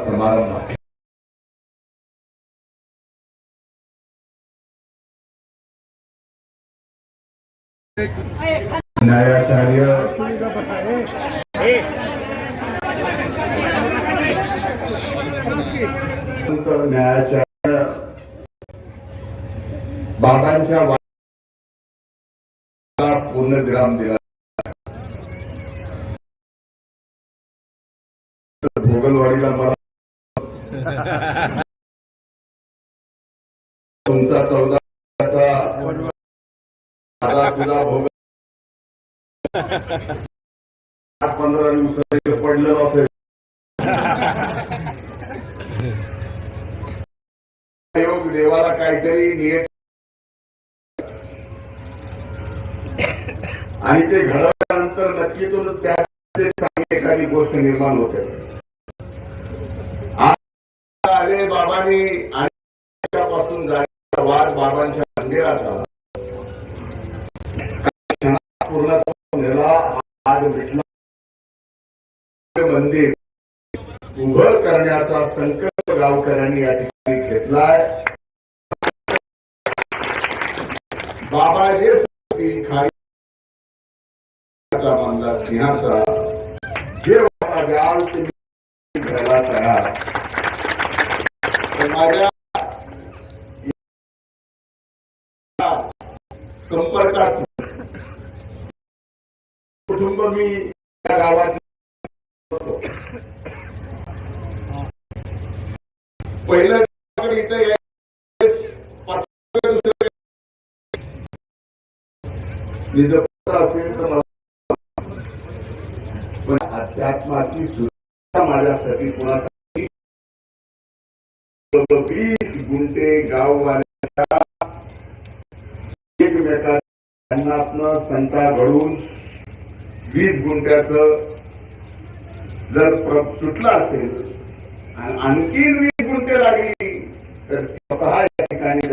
समारंभ न्यायाचार्य न्यायाचार्य बाबांच्या वादाला पूर्णविराम दिला. भोगलवाडीला मला तुमचा आजार सुद्धा भोग आठ पंधरा दिवसात पडलेलं असेल देवाला काहीतरी नियत आणि ते घडवल्यानंतर नक्की तो त्याचे चांगली एखादी गोष्ट निर्माण होते. आज आले बाबांनी आणि पासून झालेला वाद बाबांच्या मंदिरात झाला. आज विठला मंदिर उभं करण्याचा संकल्प गावकऱ्यांनी या ठिकाणी घेतलाय. बाबा जे खाली मानला सिंहाचा. जे बाबा द्याल ते मी घ्यायला तयार. माझ्या संपर्कात कुटुंब मी त्या गावात पहिलं इथं यायचं दुसरं असेल तर मला अध्यात्माची सुद्धा माझ्यासाठी कुणासाठी? वीस गुंठे गाववाल्याच्या एकमेकांना संता घडून वीस गुंठ्याचं जर प्र- सुटलं असेल आणि आणखीन वीस गुंठे लागली तर स्वतः या ठिकाणी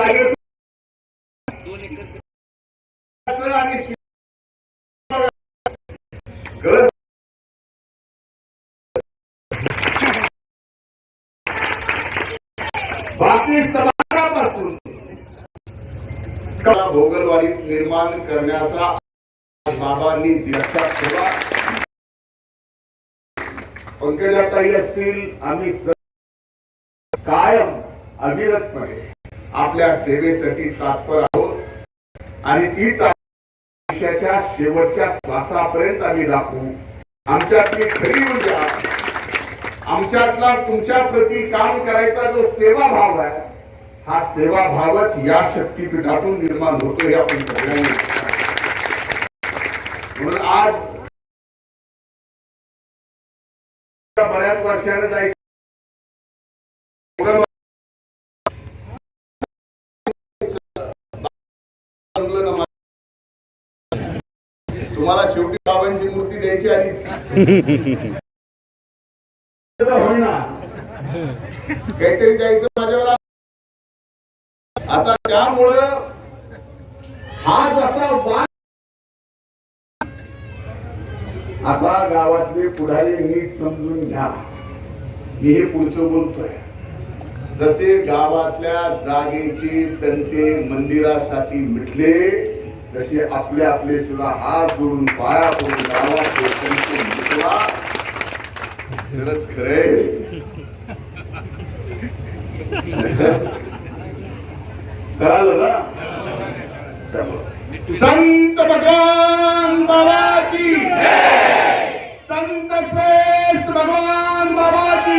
आणि गरज बाकी समाजापासून भोगलवाडीत निर्माण करण्याचा बाबांनी दिलासा ठेवा. पंकजाताई असतील आम्ही कायम अविरतपणे आपल्या सेवेसाठी तात्पर आहोत. आणि ती आयुष्याच्या शेवटच्या श्वासापर्यंत आम्ही दाखवू. आमच्यातली खरी ऊर्जा आमच्यातला तुमच्या प्रती काम करायचा जो सेवा भाव आहे हा सेवा भावच या शक्तीपीठातून निर्माण होतो हे आपण सगळ्यांनी. म्हणून आज बऱ्याच वर्षाने जायचं. तुम्हाला शेवटी बाबांची मूर्ती द्यायची आलीच काहीतरी द्यायचं माझ्यावर. आता त्यामुळं हा जसा वाद आता गावातले पुढारी नीट समजून घ्या. मी हे पुढचं बोलतोय. जसे गावातल्या जागेचे तंटे मंदिरासाठी मिटले तसे आपले आपले सुद्धा हात जोडून पाया तंटे मिटवा खरंच खरे कळालं ना त्यामुळं. संत भगवान बाबा की.